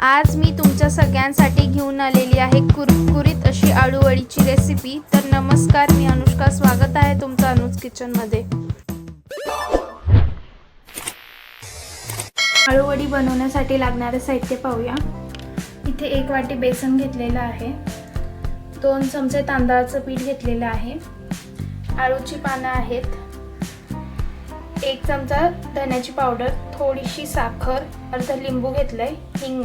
आज मी तुमच्या सगळ्यांसाठी घेऊन आलेली आहे कुरकुरीत अशी आळूवडीची रेसिपी तर नमस्कार मी अनुष्का. स्वागत आहे तुमचं अनुज किचनमध्ये. आळूवडी बनवण्यासाठी लागणारे साहित्य पाहूया. इथे एक वाटी बेसन घेतलेलं आहे. दोन चमचे तांदळाचं पीठ घेतलेलं आहे. आळूची पानं आहेत. एक चमचा धण्याची पावडर थोडीशी साखर अर्धा लिंबू घेतलंय हिंग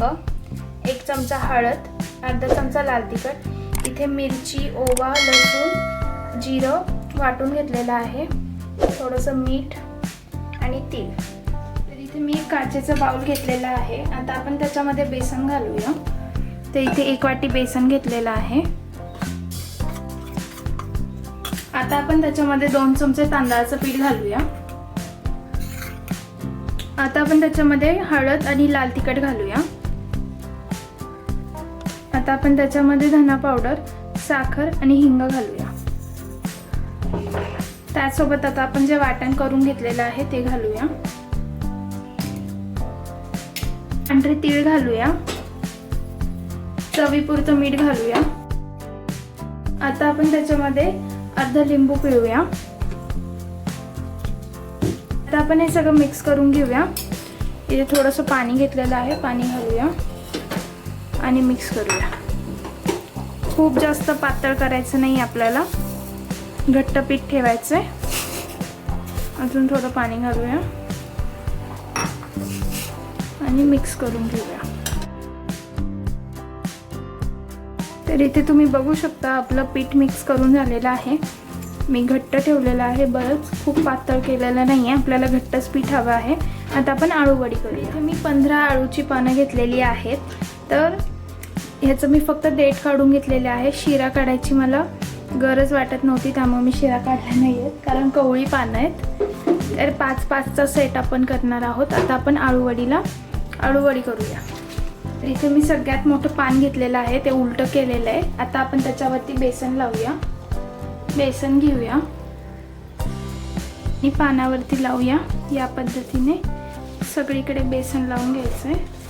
एक चमचा हळद अर्धा चमचा लाल तिखट. इथे मिरची ओवा लसूण जिरं वाटून घेतलेलं आहे. थोडंसं मीठ आणि तीळ. तर इथे मी काचेचं बाउल घेतलेलं आहे. आता आपण त्याच्यामध्ये बेसन घालूया. तर इथे एक वाटी बेसन घेतलेलं आहे. आता आपण त्याच्यामध्ये दोन चमचे तांदळाचं पीठ घालूया. आता आपण त्याच्यामध्ये हळद आणि लाल तिखट घालूया. आता आपण त्याच्यामध्ये धना पावडर साखर आणि हिंग घालूया. त्यासोबत आता आपण जे वाटण करून घेतलेलं आहे ते घालूया. पांढरे तीळ घालूया. चवीपुरतं मीठ घालूया. आता आपण त्याच्यामध्ये अर्धा लिंबू पिळूया. तर आपण हे सगळं मिक्स करून घेऊया. इथे थोडंसं पाणी घेतलेलं आहे पाणी घालूया आणि मिक्स करूया. खूप जास्त पातळ करायचं नाही आपल्याला. घट्ट पीठ ठेवायचं आहे अजून थोडं पाणी घालूया. आणि मिक्स करून घेऊया. तर इथे तुम्ही बघू शकता आपलं पीठ मिक्स करून झालेलं आहे. मी घट्ट ठेवलेलं आहे. बरंच खूप पातळ केलेलं नाही आहे आपल्याला घट्टच पीठ हवं आहे. आता आपण आळूवडी करूया. इथे मी पंधरा आळूची पानं घेतलेली आहेत. तर ह्याचं मी फक्त देठ काढून घेतलेले आहे. शिरा काढायची मला गरज वाटत नव्हती त्यामुळे मी शिरा काढला नाही आहेत कारण कवळी पानं आहेत. तर पाच पाचचा सेट आपण करणार आहोत. आता आपण आळूवडीला आळूवडी करूया. तर इथे मी सगळ्यात मोठं पान घेतलेलं आहे. ते उलटं केलेलं आहे. आता आपण त्याच्यावरती बेसन लावूया. बेसन घेऊया. आणि पानावरती लावूया. या पद्धतीने सगळीकडे बेसन लावून घ्यायचं आहे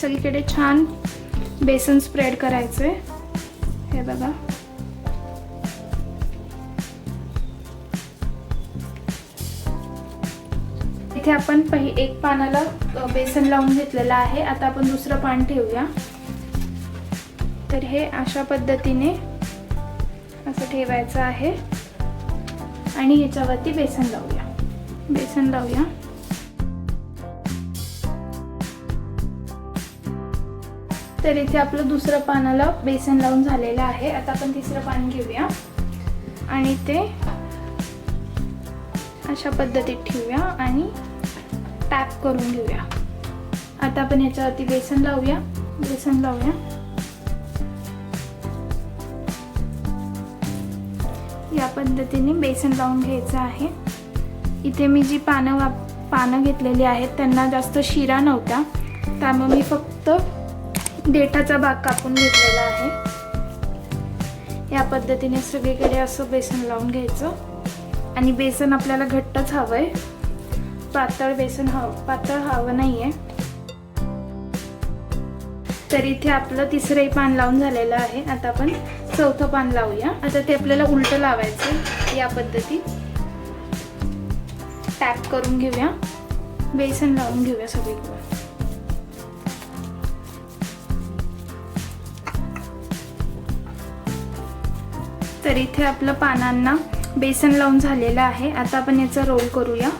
सगळीकडे छान बेसन स्प्रेड करायचं आहे हे बघा. इथे आपण पहि एक पानाला बेसन लावून घेतलेलं आहे. आता आपण दुसरं पान ठेवूया. तर हे अशा पद्धतीने असं ठेवायचं आहे. आणि ह्याच्यावरती बेसन लावूया. बेसन लावूया. तर इथे आपलं दुसरं पानाला बेसन लावून झालेलं आहे. आता आपण तिसरं पान घेऊया. आणि ते अशा पद्धतीत ठेवूया आणि टॅप करून घेऊया. आता आपण ह्याच्यावरती बेसन लावूया. बेसन लावूया. त्या पद्धतीने बेसन लावून घ्यायचं आहे. इथे मी जी पानं वाप पानं घेतलेली आहेत त्यांना जास्त शिरा नव्हता. त्यामुळे मी फक्त देठाचा भाग कापून घेतलेला आहे. या पद्धतीने सगळीकडे असं बेसन लावून घ्यायचं. आणि बेसन आपल्याला घट्टच हवं आहे पातळ बेसन हवं पातळ हवं नाही आहे तर इथे आपलं तिसरंही पान लावून झालेलं आहे. आता आपण चौथं पान लावूया. आता ते आपल्याला उलटं लावायचं या पद्धतीत. टॅप करून घेऊया. बेसन लावून घेऊया सगळीकडे. तर इथे आपलं पानांना बेसन लावून झालेलं आहे. आता आपण याचा रोल करूया.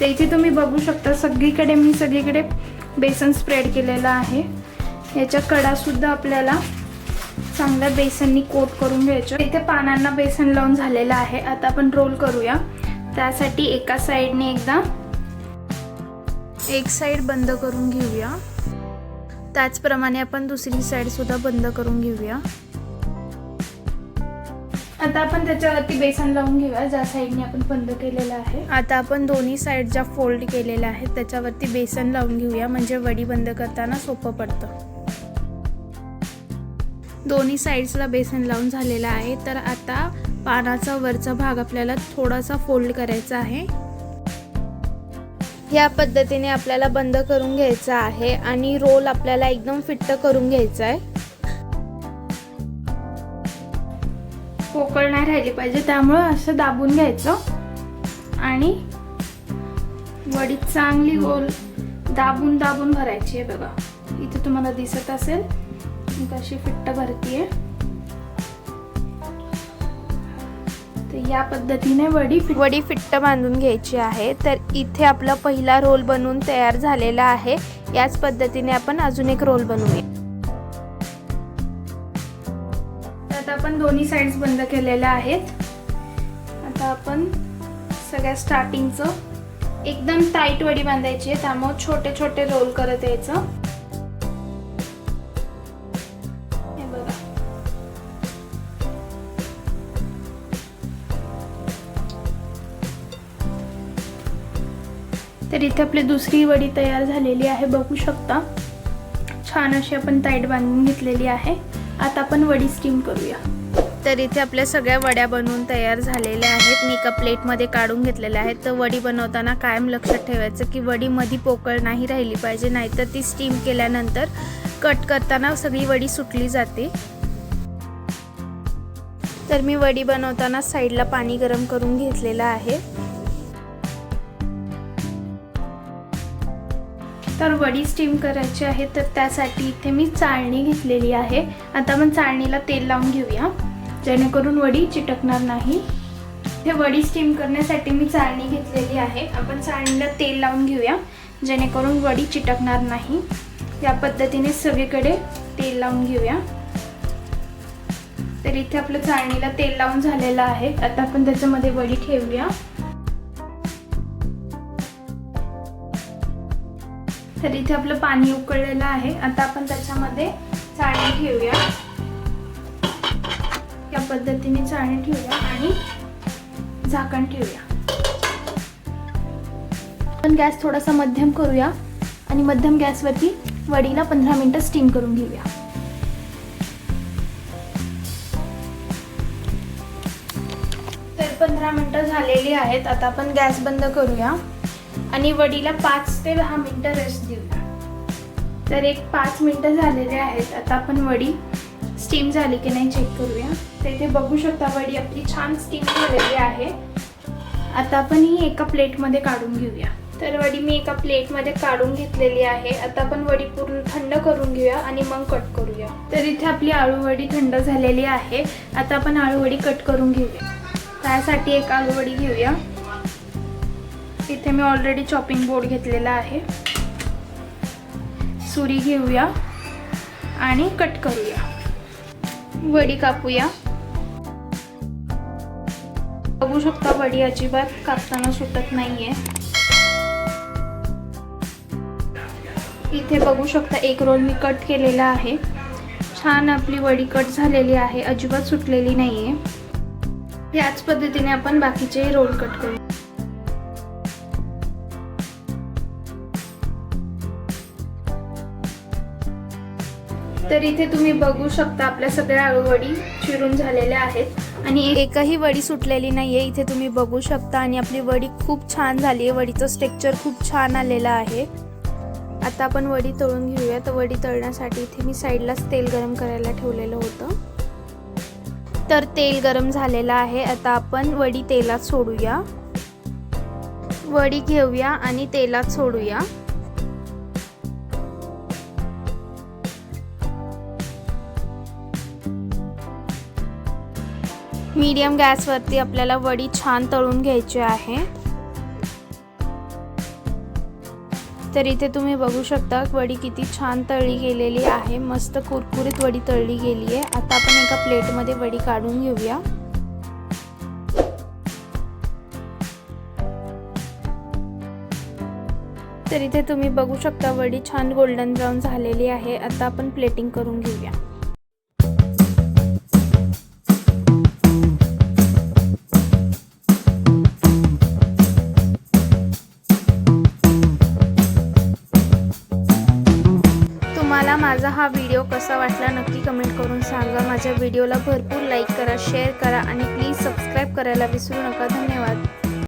तर इथे तुम्ही बघू शकता सगळीकडे मी सगळीकडे बेसन स्प्रेड केलेलं आहे. याच्या कडासुद्धा आपल्याला चांगल्या बेसननी कोट करून घ्यायचं. इथे पानांना बेसन लावून झालेलं आहे. आता आपण रोल करूया. त्यासाठी एका साईडने एकदा एक साईड बंद करून घेऊया. त्याचप्रमाणे आपण दुसरी साईड सुद्धा बंद करून घेऊया. आता आपण त्याच्यावरती बेसन लावून घेऊया ज्या साईडने आपण बंद केलेलं आहे. आता आपण दोन्ही साईड ज्या फोल्ड केलेल्या आहेत त्याच्यावरती बेसन लावून घेऊया. म्हणजे वडी बंद करताना सोपं पडतं. दोन्ही साईड्सला बेसन लावून झालेलं आहे. तर आता पानाचा वरचा भाग आपल्याला थोडासा फोल्ड करायचा आहे. या पद्धतीने आपल्याला बंद करून घ्यायचा आहे आणि रोल आपल्याला एकदम फिट्ट करून घ्यायचा आहे. पोकळ नाही राहिली पाहिजे त्यामुळं असं दाबून घ्यायचं. आणि वडी चांगली गोल दाबून दाबून भरायची आहे बघा. इथे तुम्हाला दिसत असेल. कशी फिट्ट भरतीये. तर या पद्धतीने वडी वडी फिट्ट बांधून घ्यायची आहे. तर इथे आपला पहिला रोल बनवून तयार झालेला आहे. याच पद्धतीने आपण अजून एक रोल बनवूया. आता आपण दोन्ही साईड्स बंद केलेल्या आहेत. आता आपण सगळ्या स्टार्टिंगचं एकदम टाईट वडी बांधायची आहे. त्यामुळे छोटे छोटे रोल करत यायचं. तर इथे आपली दुसरी वडी तयार झालेली आहे बघू शकता. छान अशी आपण ताईट बांधून घेतलेली आहे. आता आपण वडी स्टीम करूया. तर इथे आपल्या सगळ्या वड्या बनवून तयार झालेल्या आहेत. मी एका प्लेटमध्ये काढून घेतलेल्या आहेत. तर वडी बनवताना कायम लक्षात ठेवायचं की वडी पोकळ नाही राहिली पाहिजे नाहीतर ती स्टीम केल्यानंतर कट करताना सगळी वडी सुटली जाते. तर मी वडी बनवताना साईडला पाणी गरम करून घेतलेलं आहे. तर वडी स्टीम करायची आहे तर त्यासाठी इथे मी चाळणी घेतलेली आहे. आता आपण चाळणीला तेल लावून घेऊया. जेणेकरून वडी चिटकणार नाही. हे वडी स्टीम करण्यासाठी मी चाळणी घेतलेली आहे. आपण चाळणीला तेल लावून घेऊया. जेणेकरून वडी चिटकणार नाही. या पद्धतीने सगळीकडे तेल लावून घेऊया. तर इथे आपलं चाळणीला तेल लावून झालेलं आहे. आता आपण त्याच्यामध्ये वडी ठेवूया. तर इथे आपलं पाणी उकळलेलं आहे. आता आपण त्याच्यामध्ये चाळणी ठेवूया. या पद्धतीने चाळणी ठेवूया आणि झाकण ठेवूया. आपण गॅस थोडासा मध्यम करूया आणि मध्यम गॅसवरती वडीला पंधरा मिनटं स्टीम करून घेऊया. तर पंधरा मिनटं झालेली आहेत. आता आपण गॅस बंद करूया. आणि वडीला पाच ते दहा मिनटं रेस्ट देऊया तर एक पाच मिनटं झालेले आहेत. आता आपण वडी स्टीम झाली की नाही चेक करूया. तर इथे बघू शकता वडी आपली छान स्टीम झालेली आहे. आता आपण ही एका प्लेटमध्ये काढून घेऊया. तर वडी मी एका प्लेटमध्ये काढून घेतलेली आहे. आता आपण वडी पूर्ण थंड करून घेऊया आणि मग कट करूया. तर इथे आपली आळूवडी थंड झालेली आहे. आता आपण आळूवडी कट करून घेऊया. त्यासाठी एक आळूवडी घेऊया. इथे मी ऑलरेडी चॉपिंग बोर्ड घेतलेला आहे. सुरी घेऊया आणि कट करूया. वडी कापूया. बघू शकता वडी अजिबात कापताना सुटत नाहीये. इथे बघू शकता एक रोल मी कट केलेला आहे. छान आपली वडी कट झालेली आहे अजिबात सुटलेली नाहीये. याच पद्धतीने आपण बाकीचे रोल कट करू. तर इथे तुम्ही बघू शकता आपल्या सगळ्या वडी चिरून झालेल्या आहेत. आणि एकही वडी सुटलेली नाही आहे इथे तुम्ही बघू शकता आणि आपली वडी खूप छान झाली आहे. वडीचं स्ट्रेक्चर खूप छान आलेलं आहे. आता आपण वडी तळून घेऊया. तर वडी तळण्यासाठी इथे मी साईडलाच तेल गरम करायला ठेवलेलं होतं. तर तेल गरम झालेलं आहे. आता आपण वडी तेलात सोडूया. वडी घेऊया आणि तेलात सोडूया. मीडियम गॅसवरती आपल्याला वडी छान तळून घ्यायची आहे. तर इथे तुम्ही बघू शकता वडी किती छान तळली गेलेली आहे. मस्त कुरकुरीत वडी तळली गेली आहे आता आपण एका प्लेटमध्ये वडी काढून घेऊया. तर इथे तुम्ही बघू शकता वडी छान गोल्डन ब्राऊन झालेली आहे. आता आपण प्लेटिंग करून घेऊया. माझा हा व्हिडिओ कसा वाटला नक्की कमेंट करून सांगा. माझ्या व्हिडिओला भरपूर लाईक करा शेअर करा आणि प्लीज सबस्क्राईब करायला विसरू नका. धन्यवाद.